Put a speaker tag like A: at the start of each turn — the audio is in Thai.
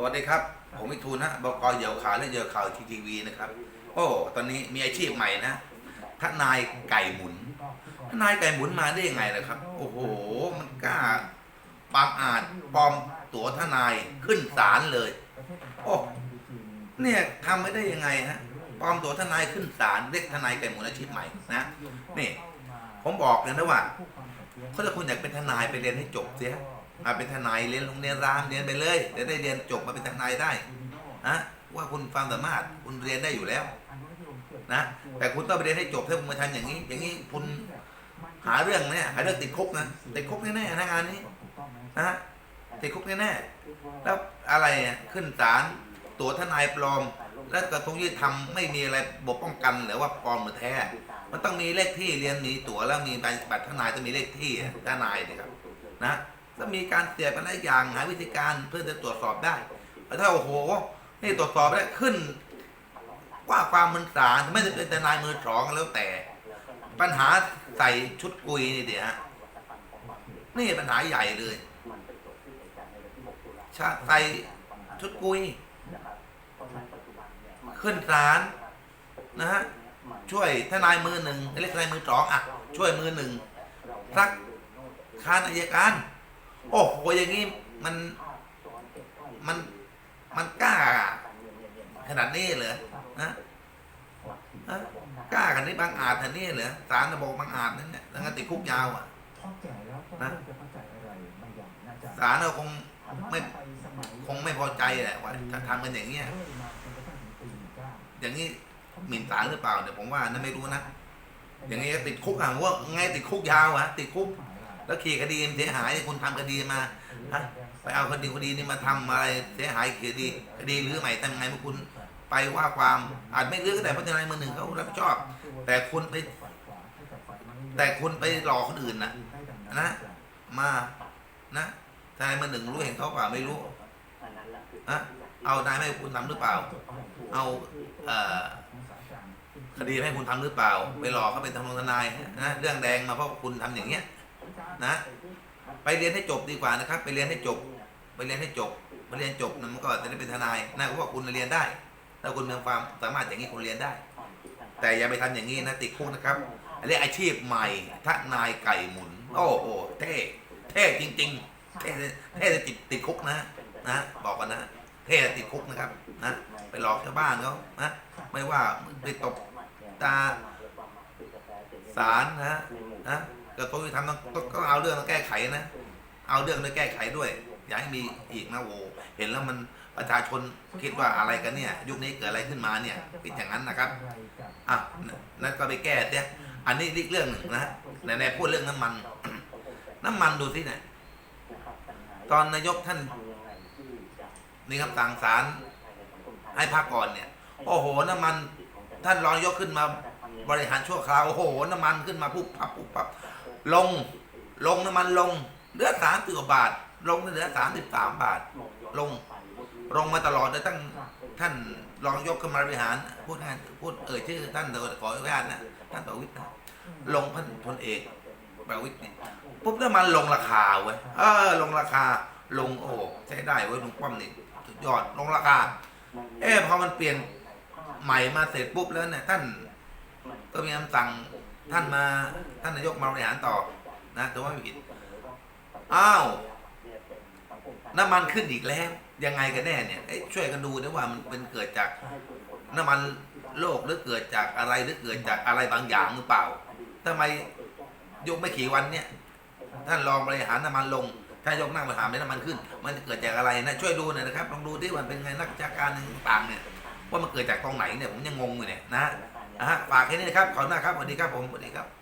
A: สวัสดีครับ ผมวิทูลนะบกเหยี่ยวข่าวและเหยี่ยวข่าวทีทีวีนะครับ โอ้ ตอนนี้มีอาชีพใหม่นะทนายไก่หมุนทนายไก่หมุนมาได้ยังไงนะครับ โอ้โห มันกล้าบางอาจปลอมตั๋วทนายขึ้นศาลเลย โอ้ เนี่ยทำไม่ได้ยังไงฮะปลอมตั๋วทนายขึ้นศาลเรียกทนายไก่หมุนอาชีพใหม่นะนี่ ผมบอกเลยนะว่าเขาจะคุณอยากเป็นทนายไปเรียนให้จบเสีย มาเป็นทนายเรียนโรงเรียนรามเรียนไปเลยจะได้เรียนจบมาเป็นทนายได้นะว่าคุณความสามารถคุณเรียนได้อยู่แล้วนะแต่คุณต้องไปเรียนให้จบถ้าคุณมาทำอย่างนี้ อย่างนี้คุณหาเรื่องเนี่ยหาเรื่องติดคุกนะติดคุกแน่ๆนะงานนี้นะติดคุกแน่ๆแล้วอะไรขึ้นศาลตัวทนายปลอม แล้วกระทรวงยุติธรรมไม่มีอะไรบกป้องกันหรือว่าปลอมหรือแท้ มันต้องมีเลขที่เรียนมีตั๋วแล้วมีใบบัตรทนายต้องมีเลขที่ทนายนะครับนะ ต้องมีการเสียบอะไรอย่างหาวิธีการเพื่อจะตรวจสอบได้แต่ถ้าโอ้โห นี่ตรวจสอบได้ขึ้น ว่าความมันสารไม่ได้เป็นทนายมือสองแล้วแต่ ปัญหาใส่ชุดกุยนี่เดี๋ยวฮะนี่ปัญหาใหญ่เลยชาใส่ชุดกุย ขึ้นศาลนะฮะช่วยทนายมือหนึ่งเรียกทนายมือสองอะ ช่วยมือหนึ่งสักคานอายการ โอ้โหอย่างนี้มันมันมันกล้า ขนาดนี้เหรอนะฮะกล้าขนาดนี้บางอาจขนาดนี้เหรอศาลจะบอกบางอาจนั่นเนี่ยแล้วงั้นติดคุกยาวอะ
B: นะ
A: ศาลเราคงไม่คงไม่พอใจแหละว่าถ้าทำกันอย่างเงี้ยอย่างนี้หมิ่นศาลหรือเปล่าเดี๋ยวผมว่านั่นไม่รู้นะอย่างนี้ก็ติดคุกอะว่าไงติดคุกยาวอะติดคุก แล้วขี่คดีเสียหายคุณทำคดีมาฮะไปเอาคดีคดีนี้มาทำอะไรเสียหายคดีคดีหรือใหม่ทำไงเมื่อคุณไปว่าความอาจไม่เลือกก็ได้เพราะทนายมือหนึ่งเขารับผิดชอบ แต่คุณไป แต่คุณไปหลอกคนอื่นนะนะมานะทนายมือหนึ่งรู้เห็นเขาเปล่าไม่รู้อะเอานายไม่ให้คุณทำหรือเปล่า เอาเอ่อคดีให้คุณทำหรือเปล่า ไปหลอกเขาเป็นทำนองทนายนะเรื่องแดงมาเพราะคุณทำอย่างเงี้ย นะ ไปเรียนให้จบดีกว่านะครับ ไปเรียนให้จบ ไปเรียนให้จบไปเรียนจบนะมันก็จะได้เป็นทนายนะเพราะคุณเรียนได้ ถ้าคุณมีความสามารถอย่างนี้คุณเรียนได้ แต่อย่าไปทำอย่างนี้นะติดคุกนะครับอันนี้อาชีพใหม่ทนายไก่หมุน โอ้โหเท่เท่จริง ๆ เท่เท่จะติดติดคุกนะนะ บอกกันนะเท่ติดคุกนะครับนะไปหลอกชาวบ้านเขานะไม่ว่าไปตบตาสารนะนะ กระทรวงยุติธรรมต้องต้องต้องเอาเรื่องมาแก้ไขนะ เอาเรื่องมาแก้ไขด้วย อย่าให้มีอีกนะโวเห็นแล้วมันประชาชนคิดว่าอะไรกันเนี่ย ยุคนี้เกิดอะไรขึ้นมาเนี่ยเป็นอย่างนั้นนะครับอะนั่นก็ไปแก้เนี่ยอันนี้อีกเรื่องหนึ่งนะไหนๆพูดเรื่องน้ำมัน น้ำมันดูสิเนี่ยตอนนายกท่านมีคำสั่งศาลให้พักก่อนเนี่ย โอ้โหน้ำมัน ท่านรองนายกขึ้นมาบริหารชั่วคราวโอ้โหน้ำมันขึ้นมาปุ๊บปับปุ๊บปับ ลง ลงน้ำมันลงเหลือสามสิบกว่าบาท ลงเหลือสามสิบสามบาท ลง ลงมาตลอดเลยตั้งท่านรองยกขึ้นมาบริหาร พูดงานพูดเอ่ยชื่อท่านเดี๋ยวขออนุญาตนะท่านประวิตรนะลงพันพลเอกประวิตรเนี่ยปุ๊บแล้วมันลงราคาเว้ยเออ ลงราคาลงโอ้ใช้ได้เว้ยลุงป้อมนี่สุดยอดลงราคา เอ๊ะพอมันเปลี่ยนใหม่มาเสร็จปุ๊บแล้วเนี่ยท่านก็มีคำสั่ง ท่านมาท่านนายกมาบริหารต่อนะถือว่าไม่ผิดอ้าวน้ำมันขึ้นอีกแล้ว ยังไงกันแน่เนี่ยช่วยกันดูนะว่ามันเป็นเกิดจากน้ำมันโลกหรือเกิดจากอะไรหรือเกิดจากอะไรบางอย่างหรือเปล่าทำไมยกไม่กี่วันเนี่ยท่านรองบริหารน้ำมันลงถ้ายกนั่งบริหารไม่น้ำมันขึ้น มันเกิดจากอะไรนะช่วยดูหน่อยนะครับลองดูที่มันเป็นไงนักวิชาการต่างเนี่ยว่ามันเกิดจากตรงไหนเนี่ยผมยังงงอยู่เนี่ยนะ ฮะอะฮะฝากแค่นี้นะครับขอบคุณมากครับสวัสดีครับผมสวัสดีครับ